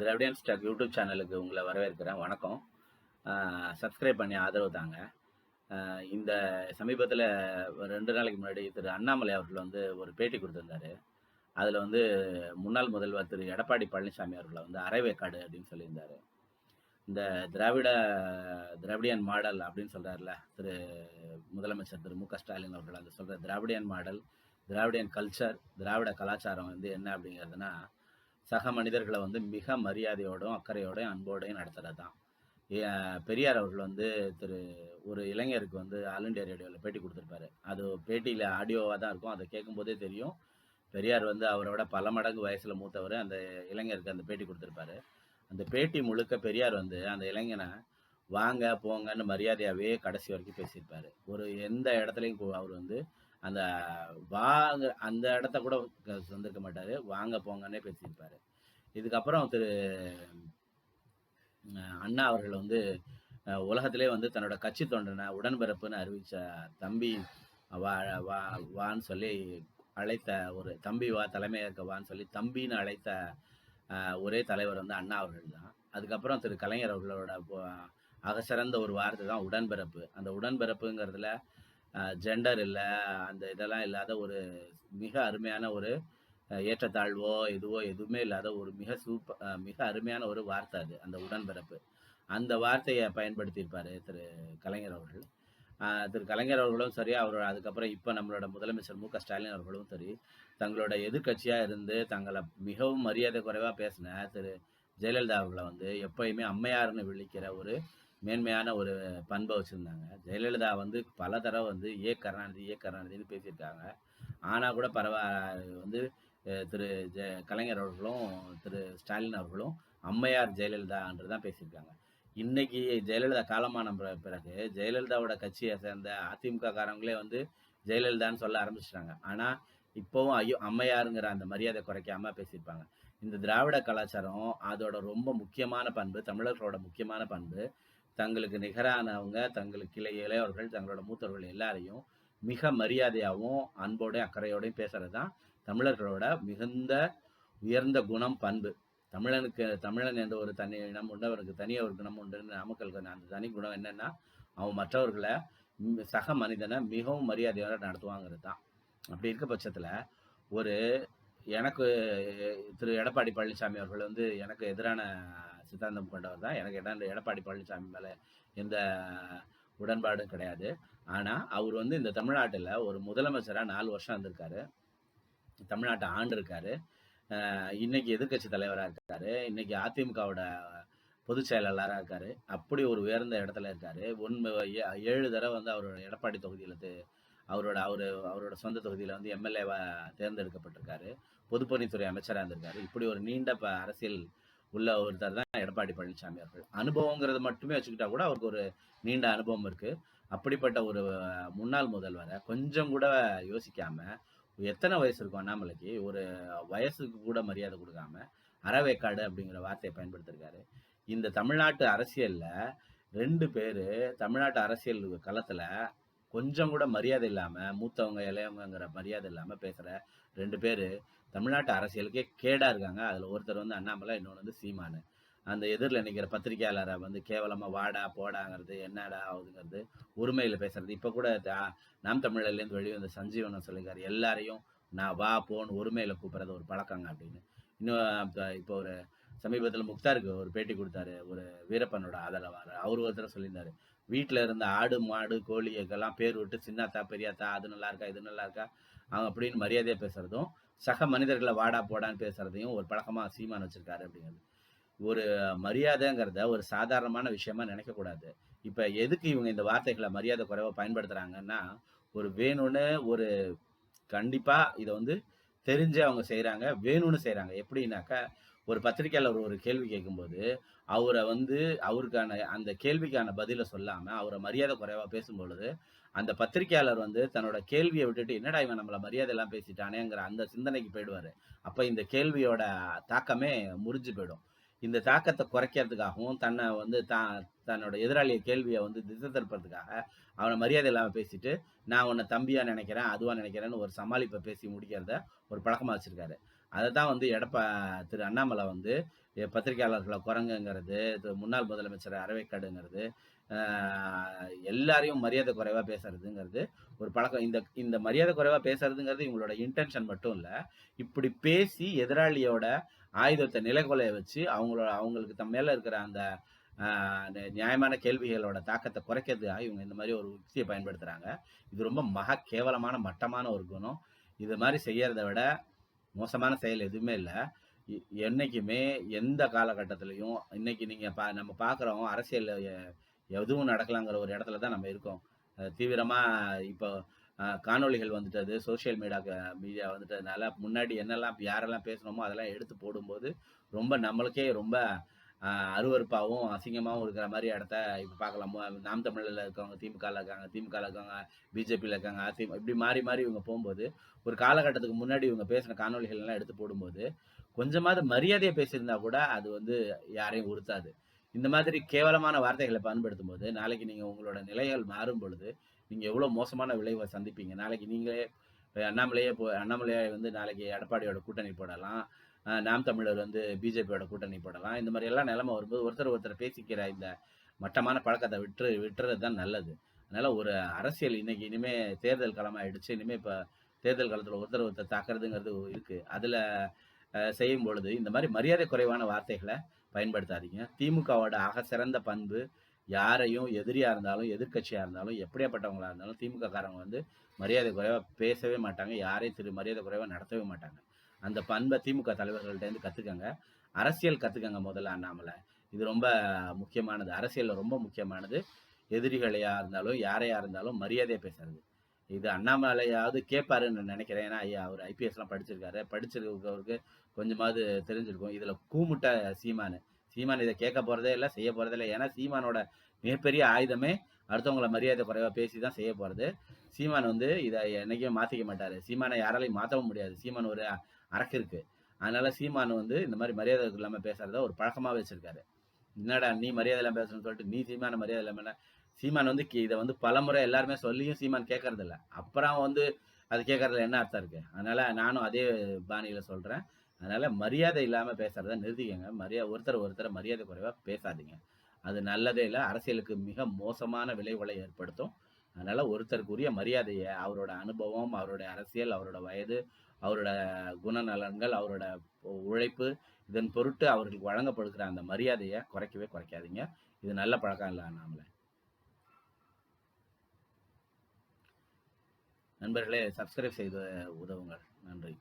Dravidian stock YouTube சேனலுக்கு உங்களை வரவேற்கிறேன். வணக்கம். சப்ஸ்கிரைப் பண்ணி ஆதரவு தாங்க. இந்த சமீபத்தில் ரெண்டு நாளைக்கு முன்னாடி திரு அண்ணாமலை அவர்கள் வந்து ஒரு பேட்டி கொடுத்துருந்தாரு. அதில் வந்து முன்னாள் முதல்வர் திரு எடப்பாடி பழனிசாமி அவர்களை வந்து அரைவேக்காடு அப்படின்னு சொல்லியிருந்தாரு. இந்த திராவிட திராவிடியன் மாடல் அப்படின்னு சொல்கிறார்ல திரு முதலமைச்சர் திரு மு க ஸ்டாலின் அவர்கள் அந்த சொல்கிற திராவிடியன் மாடல் திராவிடியன் கல்ச்சர் திராவிட கலாச்சாரம் வந்து என்ன அப்படிங்கிறதுனா சக மனிதர்களை வந்து மிக மரியாதையோடும் அக்கறையோடும் அன்போடையும் நடத்துகிறது தான் பெரியார் அவர்கள் வந்து திரு ஒரு இளைஞருக்கு வந்து ஆல் இண்டியா ரேடியோவில் பேட்டி கொடுத்துருப்பாரு. அது பேட்டியில் ஆடியோவாக தான் இருக்கும். அதை கேட்கும்போதே தெரியும். பெரியார் வந்து அவரோட பல மடங்கு வயசில் மூத்தவர். அந்த இளைஞருக்கு அந்த பேட்டி கொடுத்துருப்பாரு. அந்த பேட்டி முழுக்க பெரியார் வந்து அந்த இளைஞனை வாங்க போங்கன்னு மரியாதையாகவே கடைசி வரைக்கும் பேசியிருப்பாரு. ஒரு எந்த இடத்துலையும் அவர் வந்து அந்த வாங்க அந்த இடத்த கூட வந்திருக்க மாட்டார். வாங்க போங்கன்னே பேசியிருப்பாரு. இதுக்கப்புறம் திரு அண்ணா அவர்கள் வந்து உலகத்திலே வந்து தன்னோட கட்சி தொண்டனை உடன்பிறப்புன்னு அறிவித்த தம்பி வா வா வான்னு சொல்லி அழைத்த ஒரு தம்பி வா தலைமையேற்க வான்னு சொல்லி தம்பின்னு அழைத்த ஒரே தலைவர் வந்து அண்ணா அவர்கள் தான். அதுக்கப்புறம் திரு கலைஞர் அவர்களோட அகசிறந்த ஒரு வார்த்தை தான் உடன்பிறப்பு. அந்த உடன்பிறப்புங்கிறதுல ஜெண்டர் இல்லை அந்த இதெல்லாம் இல்லாத ஒரு மிக அருமையான ஒரு ஏற்றத்தாழ்வோ எதுவோ எதுவுமே இல்லாத ஒரு மிக சூப்ப மிக அருமையான ஒரு வார்த்தை அது அந்த உடன்பிறப்பு. அந்த வார்த்தையை பயன்படுத்தியிருப்பார் திரு கலைஞர் அவர்கள். திரு கலைஞர் அவர்களும் சரி அவர் அதுக்கப்புறம் இப்போ நம்மளோட முதலமைச்சர் மு க ஸ்டாலின் அவர்களும் சரி தங்களோட எதிர்க்கட்சியாக இருந்து தங்களை மிகவும் மரியாதை குறைவாக பேசின திரு ஜெயலலிதா அவர்களை வந்து எப்பயுமே அம்மையார்னு விழிக்கிற ஒரு மேன்மையான ஒரு பண்பை வச்சுருந்தாங்க. ஜெயலலிதா வந்து பல தடவை வந்து ஏ. கருணாநிதி ஏ. கருணாநிதினு பேசியிருக்காங்க. ஆனால் கூட பரவா வந்து திரு ஜ கலைஞர் அவர்களும் திரு ஸ்டாலின் அவர்களும் அம்மையார் ஜெயலலிதான்றது தான் பேசியிருக்காங்க. இன்னைக்கு ஜெயலலிதா காலமான பிறகு ஜெயலலிதாவோட கட்சியை சேர்ந்த அதிமுக காரங்களே வந்து ஜெயலலிதான்னு சொல்ல ஆரம்பிச்சிட்டாங்க. ஆனால் இப்போவும் ஐயோ அம்மையாருங்கிற அந்த மரியாதை குறைக்காம பேசியிருப்பாங்க. இந்த திராவிட கலாச்சாரம் அதோட ரொம்ப முக்கியமான பண்பு தமிழர்களோட முக்கியமான பண்பு தங்களுக்கு நிகரானவங்க தங்களுக்கு கிளை இளையவர்கள் தங்களோட மூத்தவர்கள் எல்லாரையும் மிக மரியாதையாகவும் அன்போடையும் அக்கறையோடையும் பேசுறது தான் தமிழர்களோட மிகுந்த உயர்ந்த குணம் பண்பு. தமிழனுக்கு தமிழன் என்ற ஒரு தனி இனம் உண்டு அவருக்கு தனியாக ஒரு குணம் உண்டுன்னு நாமக்கலுக்கு அந்த தனி குணம் என்னன்னா அவன் மற்றவர்களை சக மனிதனை மிகவும் மரியாதையோட நடத்துவாங்கிறது தான் அப்படி இருக்க பட்சத்தில் ஒரு எனக்கு திரு. எடப்பாடி பழனிசாமி அவர்கள் வந்து எனக்கு எதிரான சித்தாந்தம் கொண்டவர் தான். எனக்கு என்ன எடப்பாடி பழனிசாமி மேலே எந்த உடன்பாடும் கிடையாது. ஆனால் அவர் வந்து இந்த தமிழ்நாட்டில் ஒரு முதலமைச்சராக நாலு வருஷம் இருந்திருக்காரு. தமிழ்நாட்டை ஆண்டிருக்காரு இன்னைக்கு எதிர்க்கட்சி தலைவராக இருக்காரு. இன்னைக்கு அதிமுகவோட பொதுச் செயலாளராக இருக்காரு. அப்படி ஒரு உயர்ந்த இடத்துல இருக்காரு. ஒன்று ஏழு தடவை வந்து அவர் எடப்பாடி தொகுதியில் அவரோட அவர் அவரோட சொந்த தொகுதியில் வந்து எம்எல்ஏவா தேர்ந்தெடுக்கப்பட்டிருக்காரு. பொதுப்பணித்துறை அமைச்சராக இருந்திருக்காரு. இப்படி ஒரு நீண்ட ப அரசியல் உள்ள ஒருத்தர் தான் எடப்பாடி பழனிசாமி அவர்கள். அனுபவங்கிறது மட்டுமே வச்சுக்கிட்டா கூட அவருக்கு ஒரு நீண்ட அனுபவம் இருக்கு. அப்படிப்பட்ட ஒரு முன்னாள் முதல்வரை கொஞ்சம் கூட யோசிக்காம எத்தனை வயசு இருக்கும் அண்ணாமலைக்கு? ஒரு வயசுக்கு கூட மரியாதை கொடுக்காம அறவேக்காடு அப்படிங்கிற வார்த்தையை பயன்படுத்திருக்காரு. இந்த தமிழ்நாட்டு அரசியல்ல ரெண்டு பேர் தமிழ்நாட்டு அரசியல் களத்துல கொஞ்சம் கூட மரியாதை இல்லாம மூத்தவங்க இளையவங்கிற மரியாதை இல்லாம பேசுற ரெண்டு பேர் தமிழ்நாட்டு அரசியலுக்கே கேடா இருக்காங்க. அதுல ஒருத்தர் வந்து அண்ணாமலை இன்னொன்று வந்து சீமானு. அந்த எதிரில் நிற்கிற பத்திரிகையாளரை வந்து கேவலமா வாடா போடாங்கிறது என்னடா ஆகுதுங்கிறது உரிமையில பேசுறது. இப்ப கூட நாம் தமிழர்லேருந்து வெளிவந்த சஞ்சீவனம் சொல்லியிருக்காரு எல்லாரையும் நான் வா போன்னு உரிமையில் கூப்பிடுறது ஒரு பழக்கங்க அப்படின்னு. இன்னும் இப்போ ஒரு சமீபத்தில் முக்தாருக்கு ஒரு பேட்டி கொடுத்தாரு ஒரு வீரப்பனோட ஆதரவாளர். அவர் ஒருத்தர் சொல்லியிருந்தாரு வீட்டில் இருந்த ஆடு மாடு கோழியெல்லாம் பேர் விட்டு சின்னாத்தா பெரியாத்தா அது நல்லா இருக்கா இது நல்லா இருக்கா அவங்க அப்படின்னு மரியாதையாக பேசுறதும் சக மனிதர்களை வாடா போடான்னு பேசுறதையும் ஒரு பழக்கமாக சீமான் வச்சிருக்காரு அப்படிங்கிறது. ஒரு மரியாதைங்கிறத ஒரு சாதாரணமான விஷயமா நினைக்கக்கூடாது இப்போ எதுக்கு இவங்க இந்த வார்த்தைகளை மரியாதை குறைவாக பயன்படுத்துகிறாங்கன்னா ஒரு வேணும்னு ஒரு கண்டிப்பாக இதை வந்து தெரிஞ்சு அவங்க செய்கிறாங்க வேணும்னு செய்கிறாங்க எப்படின்னாக்கா ஒரு பத்திரிக்கையாளர் ஒரு கேள்வி கேட்கும்போது அவரை வந்து அவருக்கான அந்த கேள்விக்கான பதிலை சொல்லாம அவரை மரியாதை குறைவா பேசும்பொழுது அந்த பத்திரிக்கையாளர் வந்து தன்னோட கேள்வியை விட்டுட்டு என்னடா இவன் நம்மள மரியாதை எல்லாம் பேசிட்டானேங்கிற அந்த சிந்தனைக்கு போயிடுவாரு. அப்ப இந்த கேள்வியோட தாக்கமே முறிஞ்சு போயிடும். இந்த தாக்கத்தை குறைக்கிறதுக்காகவும் தன்னை வந்து தான் தன்னோட எதிராளிய கேள்வியை வந்து திசை திருப்பறதுக்காக அவனை மரியாதை இல்லாமல் பேசிட்டு நான் உன்னை தம்பியா நினைக்கிறேன் அதுவா நினைக்கிறேன்னு ஒரு சமாளிப்பை பேசி முடிக்கிறத ஒரு பழக்கமா வச்சிருக்காரு. அதை தான் வந்து எடப்பா திரு அண்ணாமலை வந்து பத்திரிகையாளர்களை குரங்குங்கிறது, முன்னாள் முதலமைச்சர் அரவேக்காடுங்கிறது, எல்லாரையும் மரியாதை குறைவாக பேசுறதுங்கிறது ஒரு பழக்கம். இந்த இந்த மரியாதை குறைவாக பேசுறதுங்கிறது இவங்களோட இன்டென்ஷன் மட்டும் இல்லை இப்படி பேசி எதிராளியோட ஆயுதத்தை நிலைகொலைய வச்சு, அவங்களோட அவங்களுக்கு தம் மேலே இருக்கிற அந்த நியாயமான கேள்விகளோட தாக்கத்தை குறைக்கிறதுக்காக இவங்க இந்த மாதிரி ஒரு உத்தியை பயன்படுத்துகிறாங்க இது ரொம்ப மக கேவலமான, மட்டமான ஒரு குணம். இது மாதிரி செய்யறதை விட மோசமான செயல் எதுவுமே இல்லை என்றைக்குமே எந்த காலகட்டத்திலையும் இன்னைக்கு நீங்கள் பா நம்ம பார்க்குறோம் அரசியல் எதுவும் நடக்கலாங்கிற ஒரு இடத்துல தான் நம்ம இருக்கோம். தீவிரமாக இப்போ காணொலிகள் காணொளிகள் வந்துட்டது, சோசியல் மீடியாக்கு மீடியா வந்துட்டதுனால, முன்னாடி என்னெல்லாம் யாரெல்லாம் பேசுனோமோ அதெல்லாம் எடுத்து போடும்போது, ரொம்ப நம்மளுக்கே ரொம்ப அருவறுப்பாகவும் அசிங்கமாகவும் இருக்கிற மாதிரி இடத்த இப்போ பார்க்கலாம். நாம் தமிழில் இருக்கவங்க திமுகவில் இருக்காங்க, திமுகவில் இருக்கவங்க பிஜேபியில் இருக்காங்க, அதிமு இப்படி மாறி மாறி இவங்க போகும்போது ஒரு காலகட்டத்துக்கு முன்னாடி இவங்க பேசின காணொலிகள்லாம் எடுத்து போடும்போது, கொஞ்சமாவது மரியாதையை பேசியிருந்தா கூட அது வந்து யாரையும் உறுத்தாது. இந்த மாதிரி கேவலமான வார்த்தைகளை பயன்படுத்தும் போது நாளைக்கு நீங்கள் உங்களோட நிலைகள் மாறும் பொழுது, நீங்கள் எவ்வளோ மோசமான விளைவை சந்திப்பீங்க. நாளைக்கு நீங்களே அண்ணாமலையே போ அண்ணாமலை வந்து நாளைக்கு எடப்பாடியோட கூட்டணி போடலாம். நாம் தமிழர் வந்து பிஜேபியோட கூட்டணி போடலாம். இந்த மாதிரி எல்லாம் நிலைமை வரும்போது, ஒருத்தர் ஒருத்தர் பேசிக்கிற இந்த மட்டமான பழக்கத்தை விட்டு விட்டுறது தான் நல்லது. அதனால ஒரு அரசியல் இன்னைக்கு இனிமே தேர்தல் களமாயிடுச்சு. இனிமே இப்போ தேர்தல் காலத்தில் ஒருத்தர் ஒருத்தர் தாக்குறதுங்கிறது இருக்கு. அதுல செய்யும் பொழுது, இந்த மாதிரி மரியாதை குறைவான வார்த்தைகளை பயன்படுத்தாதீங்க. திமுகவோட ஆக சிறந்த பண்பு, யாரையும் எதிரியா இருந்தாலும், எதிர்க்கட்சியா இருந்தாலும், எப்படியாப்பட்டவங்களா இருந்தாலும், திமுக காரங்க வந்து மரியாதை குறைவா பேசவே மாட்டாங்க. யாரையும் திரு மரியாதை குறைவா நடத்தவே மாட்டாங்க. அந்த பண்பை திமுக தலைவர்கள்ட்டேருந்து கற்றுக்கங்க அரசியல் கற்றுக்கங்க முதல்ல அண்ணாமலை. இது ரொம்ப முக்கியமானது. அரசியலில் ரொம்ப முக்கியமானது. எதிரிகளையா இருந்தாலும், யாரையா இருந்தாலும் மரியாதையாக பேசுறது. இது அண்ணாமலையாவது கேட்பாருன்னு நினைக்கிறேன் ஏன்னா, ஐயா அவர் ஐபிஎஸ்லாம் படிச்சிருக்காரு. படிச்சிருக்கவருக்கு கொஞ்சமாவது தெரிஞ்சிருக்கும். இதில் கூமுட்ட சீமானு. சீமான் இதை கேட்க போகிறதே இல்லை செய்ய போகிறதே இல்லை ஏன்னா, சீமானோட மிகப்பெரிய ஆயுதமே அடுத்தவங்கள மரியாதை குறைவாக பேசி தான் செய்ய போகிறது சீமான் வந்து இதை என்னைக்கும் மாற்றிக்க மாட்டார் சீமானை யாராலையும் மாற்றவும் முடியாது. சீமான் ஒரு அரக்கிறுக்கு. அதனால சீமான் வந்து இந்த மாதிரி மரியாதை இல்லாமல் பேசுறத ஒரு பழக்கமாக வச்சிருக்காரு. என்னடா நீ மரியாதை இல்லாமல் பேசணும்னு சொல்லிட்டு, நீ சீமான மரியாதை இல்லாமல் சீமான் வந்து இதை வந்து பலமுறை எல்லாருமே சொல்லியும் சீமான் கேட்கறதில்ல. அப்புறம் வந்து அது கேட்கறதுல என்ன அர்த்தம் இருக்கு? அதனால நானும் அதே பாணியில் சொல்றேன். அதனால மரியாதை இல்லாமல் பேசுறத நிறுத்திக்கங்க. மரியா ஒருத்தர் ஒருத்தரை மரியாதை குறைவாக பேசாதீங்க. அது நல்லதே இல்லை அரசியலுக்கு மிக மோசமான விளைவுகளை ஏற்படுத்தும். அதனால ஒருத்தருக்குரிய மரியாதையை அவரோட அனுபவம், அவருடைய அரசியல், அவரோட வயது, அவரோட குணநலன்கள், அவரோட உழைப்பு, இதன் பொருட்டு அவர்களுக்கு வழங்கப்படுகிற அந்த மரியாதையை குறைக்கவே குறைக்காதீங்க. இது நல்ல பழக்கம் இல்லை அண்ணாமலை. நண்பர்களே சப்ஸ்கிரைப் செய்து உதவுங்கள். நன்றி.